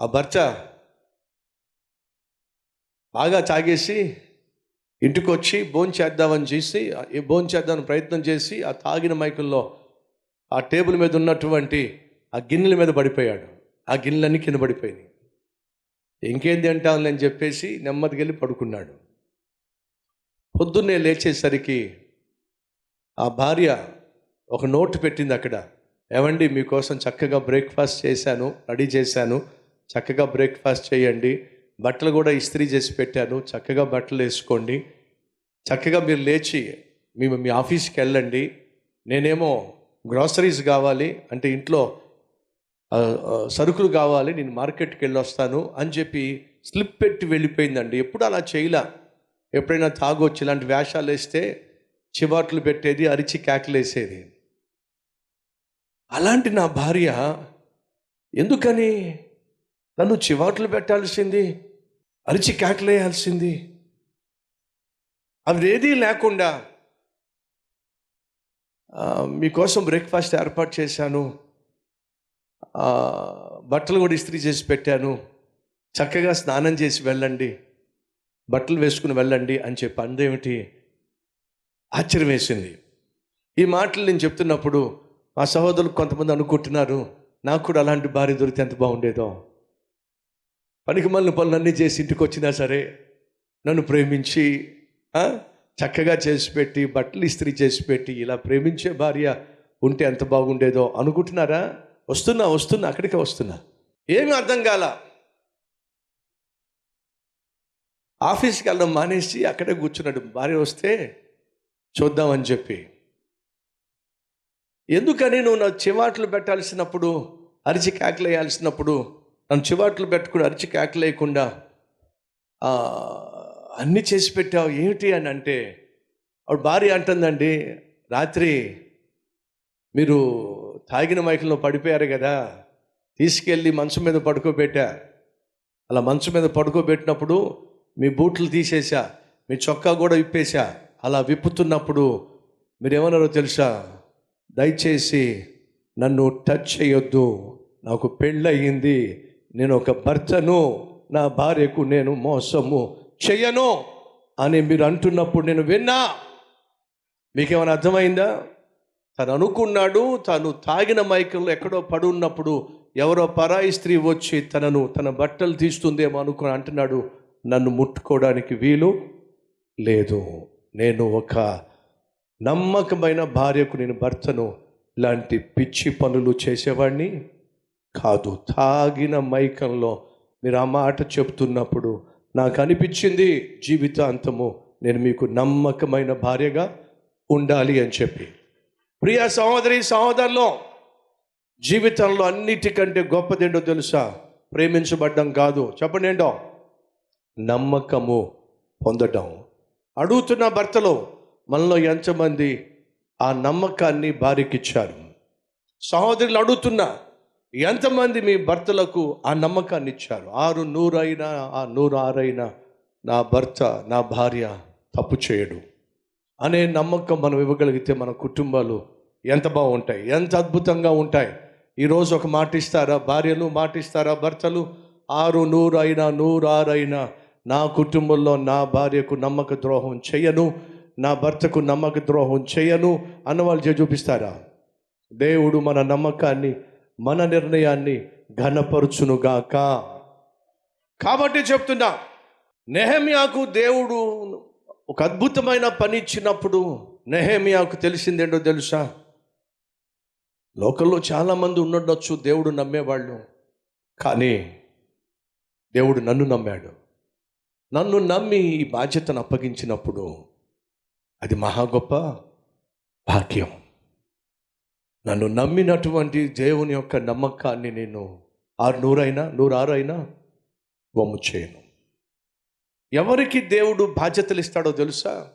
ఆ భర్త బాగా తాగేసి ఇంటికి వచ్చి భోజనం చేద్దామని చేసి ఈ భోజనం చేద్దామని ప్రయత్నం చేసి ఆ తాగిన మైకుల్లో ఆ టేబుల్ మీద ఉన్నటువంటి ఆ గిన్నెల మీద పడిపోయాడు. ఆ గిన్నెలన్నీ కింద పడిపోయినాయి. ఇంకేంది అంటాంలే అని చెప్పేసి నెమ్మదిగా వెళ్ళి పడుకున్నాడు. పొద్దున్నే లేచేసరికి ఆ భార్య ఒక నోటు పెట్టింది అక్కడ. ఏమండి మీకోసం చక్కగా బ్రేక్ఫాస్ట్ చేశాను రెడీ చేశాను. చక్కగా బ్రేక్ఫాస్ట్ చేయండి. బట్టలు కూడా ఇస్త్రీ చేసి పెట్టాను. చక్కగా బట్టలు వేసుకోండి. చక్కగా మీరు లేచి మేము మీ ఆఫీస్కి వెళ్ళండి. నేనేమో గ్రాసరీస్ కావాలి అంటే ఇంట్లో సరుకులు కావాలి నేను మార్కెట్కి వెళ్ళి వస్తాను అని చెప్పి స్లిప్ పెట్టి వెళ్ళిపోయిందండి. ఎప్పుడు అలా చేయలే. ఎప్పుడైనా తాగొచ్చు. ఇలాంటి వేషాలు వేస్తే చివాట్లు పెట్టేది అరిచి కేకలేసేది అలాంటి నా భార్య ఎందుకని? నన్ను చివాట్లు పెట్టాల్సింది అరిచి కేకలేయాల్సింది. అవి ఏదీ లేకుండా మీకోసం బ్రేక్ఫాస్ట్ ఏర్పాటు చేశాను. బట్టలు కూడా ఇస్త్రీ చేసి పెట్టాను. చక్కగా స్నానం చేసి వెళ్ళండి బట్టలు వేసుకుని వెళ్ళండి అని చెప్పి అందేమిటి? ఆశ్చర్యం వేసింది. ఈ మాటలు నేను చెప్తున్నప్పుడు మా సహోదరులు కొంతమంది అనుకుంటున్నారు నాకు కూడా అలాంటి భార్య దొరికితే ఎంత బాగుండేదో. పనికి మళ్ళీ పనులన్నీ చేసి ఇంటికి వచ్చినా సరే నన్ను ప్రేమించి చక్కగా చేసి పెట్టి బట్టలు ఇస్త్రీ చేసి పెట్టి ఇలా ప్రేమించే భార్య ఉంటే ఎంత బాగుండేదో అనుకుంటున్నారా? వస్తున్నా వస్తున్నా అక్కడికే వస్తున్నా. ఏమి అర్థం కాల. ఆఫీస్కి వెళ్ళడం మానేసి అక్కడే కూర్చున్నాడు. భార్య వస్తే చూద్దామని చెప్పి. ఎందుకని నువ్వు నా చివాట్లు పెట్టాల్సినప్పుడు అరిచి కేకలేయాల్సినప్పుడు నన్ను చివాట్లు పెట్టుకుని అరిచి కేకలేయకుండా అన్నీ చేసి పెట్టావు ఏమిటి? అని అంటే ఆవిడ భార్య అంటుందండి రాత్రి మీరు తాగిన మైకంలో పడిపోయారు కదా తీసుకెళ్ళి మంచం మీద పడుకోబెట్టా. అలా మంచం మీద పడుకోబెట్టినప్పుడు మీ బూట్లు తీసేసా మీ చొక్కా కూడా విప్పేశా అలా విప్పుతున్నప్పుడు మీరు ఏమన్నారో తెలుసా? దయచేసి నన్ను టచ్ చేయొద్దు నాకు పెళ్ళయింది నేను ఒక భర్తను నా భార్యకు నేను మోసము చెయ్యను అని మీరు అంటున్నప్పుడు నేను విన్నా. మీకేమైనా అర్థమైందా? తను అనుకున్నాడు తను తాగిన మైకంలో ఎక్కడో పడున్నప్పుడు ఎవరో పరాయి స్త్రీ వచ్చి తనను తన బట్టలు తీస్తుందేమో అనుకుని అంటున్నాడు నన్ను ముట్టుకోవడానికి వీలు లేదు. నేను ఒక నమ్మకమైన భార్యకు నేను భర్తను ఇలాంటి పిచ్చి పనులు చేసేవాడిని కాదు తాగిన మైకంలో మీరు ఆ మాట చెప్తున్నప్పుడు నాకు అనిపించింది జీవితాంతము నేను మీకు నమ్మకమైన భార్యగా ఉండాలి అని చెప్పి. ప్రియ సహోదరి సహోదరులో జీవితంలో అన్నిటికంటే గొప్పదేంటో తెలుసా? ప్రేమించబడ్డం కాదు. చెప్పండి ఏంటో? నమ్మకము పొందడం. అడుగుతున్న భర్తలో మనలో ఎంతమంది ఆ నమ్మకాన్ని భార్యకిచ్చారు? సహోదరులు అడుగుతున్నా ఎంతమంది మీ భర్తలకు ఆ నమ్మకాన్ని ఇచ్చారు? ఆరు నూరైనా ఆ నూరు ఆరైనా నా భర్త నా భార్య తప్పు చేయడు. అనే నమ్మకం మనం ఇవ్వగలిగితే మన కుటుంబాలు ఎంత బాగుంటాయి? ఎంత అద్భుతంగా ఉంటాయి? ఈరోజు ఒక మాట ఇస్తారా? భార్యలు మాట ఇస్తారా? భర్తలు? ఆరు నూరు అయినా నూరు నా కుటుంబంలో నా భార్యకు నమ్మక ద్రోహం చేయను. నా భర్తకు నమ్మక ద్రోహం చేయను. అన్న వాళ్ళు చే- చూపిస్తారా? దేవుడు మన నమ్మకాన్ని మన నిర్ణయాన్ని ఘనపరుచునుగాక. కాబట్టి చెప్తున్నా నెహమియాకు దేవుడు ఒక అద్భుతమైన పని ఇచ్చినప్పుడు నెహమియాకు తెలిసిందేంటో తెలుసా? లోకల్లో చాలామంది ఉండొచ్చు దేవుడు నమ్మేవాళ్ళు. కానీ దేవుడు నన్ను నమ్మాడు. నన్ను నమ్మి ఈ బాధ్యతను అప్పగించినప్పుడు అది మహా గొప్ప భాగ్యం. నన్ను నమ్మినటువంటి దేవుని యొక్క నమ్మకాన్ని నేను ఆరు నూరైనా నూరు ఆరు అయినా వమ్ము చేయను. ఎవరికి దేవుడు బాధ్యతలు ఇస్తాడో తెలుసా?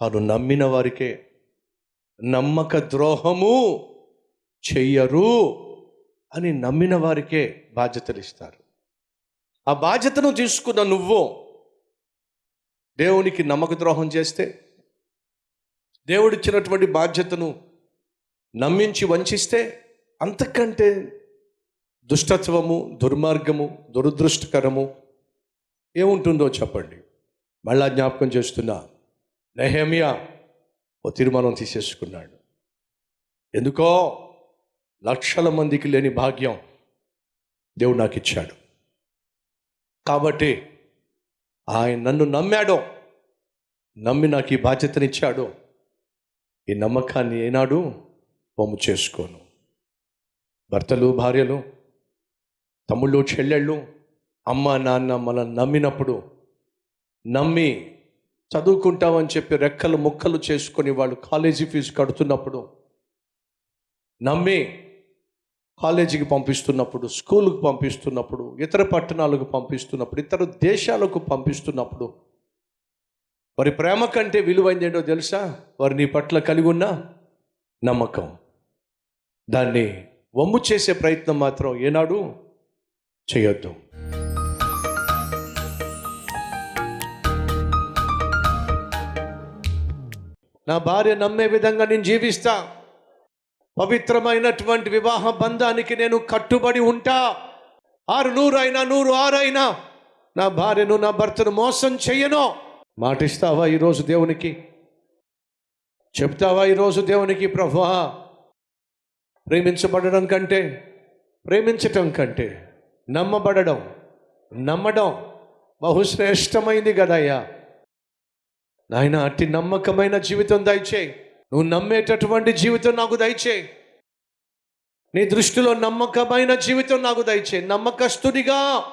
తాను నమ్మిన వారికే నమ్మక ద్రోహము చెయ్యరు అని నమ్మిన వారికే బాధ్యతలు ఇస్తారు. ఆ బాధ్యతను తీసుకున్న నువ్వు దేవునికి నమ్మక ద్రోహం చేస్తే దేవుడిచ్చినటువంటి బాధ్యతను నమ్మించి వంచిస్తే అంతకంటే దుష్టత్వము దుర్మార్గము దురదృష్టకరము ఏముంటుందో చెప్పండి. మళ్ళా జ్ఞాపకం చేస్తున్నా నెహమియా ఓ తీర్మానం తీసేసుకున్నాడు. ఎందుకో లక్షల మందికి లేని భాగ్యం దేవుడు నాకు ఇచ్చాడు కాబట్టి ఆయన నన్ను నమ్మాడో నమ్మి నాకు ఈ బాధ్యతనిచ్చాడో ఈ నమ్మకాన్ని ఏనాడు వమ్ము చేసుకోను. భర్తలు భార్యలు తమ్ముళ్ళు చెల్లెళ్ళు అమ్మ నాన్న మనల్ని నమ్మినప్పుడు నమ్మి చదువుకుంటామని చెప్పి రెక్కలు ముక్కలు చేసుకొని వాళ్ళు కాలేజీ ఫీజు కడుతున్నప్పుడు నమ్మి కాలేజీకి పంపిస్తున్నప్పుడు స్కూలుకు పంపిస్తున్నప్పుడు ఇతర పట్టణాలకు పంపిస్తున్నప్పుడు ఇతర దేశాలకు పంపిస్తున్నప్పుడు వారి ప్రేమ కంటే విలువైంది ఏంటో తెలుసా? వారి నీ పట్ల కలిగి ఉన్న నమ్మకం. దాన్ని వమ్ము చేసే ప్రయత్నం మాత్రం ఏనాడు చేయొద్దు. నా భార్య నమ్మే విధంగా నేను జీవిస్తా. పవిత్రమైనటువంటి వివాహ బంధానికి నేను కట్టుబడి ఉంటా. ఆరు నూరైనా నూరు ఆరైనా నా భార్యను నా భర్తను మోసం చెయ్యను. మాటిస్తావా ఈరోజు దేవునికి? చెప్తావా ఈరోజు దేవునికి ప్రభువా? ప్రేమించబడడం కంటే ప్రేమించటం కంటే నమ్మబడడం నమ్మడం బహుశ్రేష్టమైంది కదయ్యా. నాయన అట్టి నమ్మకమైన జీవితం దయచేయి. నువ్వు నమ్మేటటువంటి జీవితం నాకు దయచేయి. నీ దృష్టిలో నమ్మకమైన జీవితం నాకు దయచే నమ్మకస్తుడిగా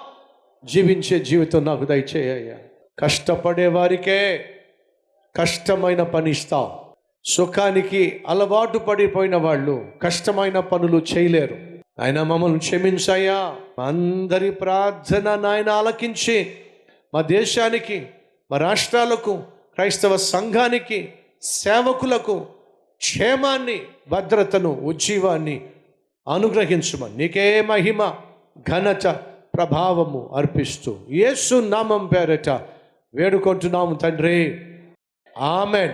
జీవించే జీవితం నాకు దయచేయి కష్టపడే వారికే కష్టమైన పని ఇస్తావు. సుఖానికి అలవాటు పడిపోయిన వాళ్ళు కష్టమైన పనులు చేయలేరు. ఆయన మమ్మల్ని క్షమించాయా అందరి ప్రార్థన నాయన ఆలకించి మా దేశానికి మా రాష్ట్రాలకు క్రైస్తవ సంఘానికి సేవకులకు క్షేమాన్ని భద్రతను ఉజ్జీవాన్ని అనుగ్రహించమని నీకే మహిమ ఘనత ప్రభావము అర్పిస్తూ యేసు నామం పేరట వేడుకుంటున్నాము తండ్రి. ఆమెన్.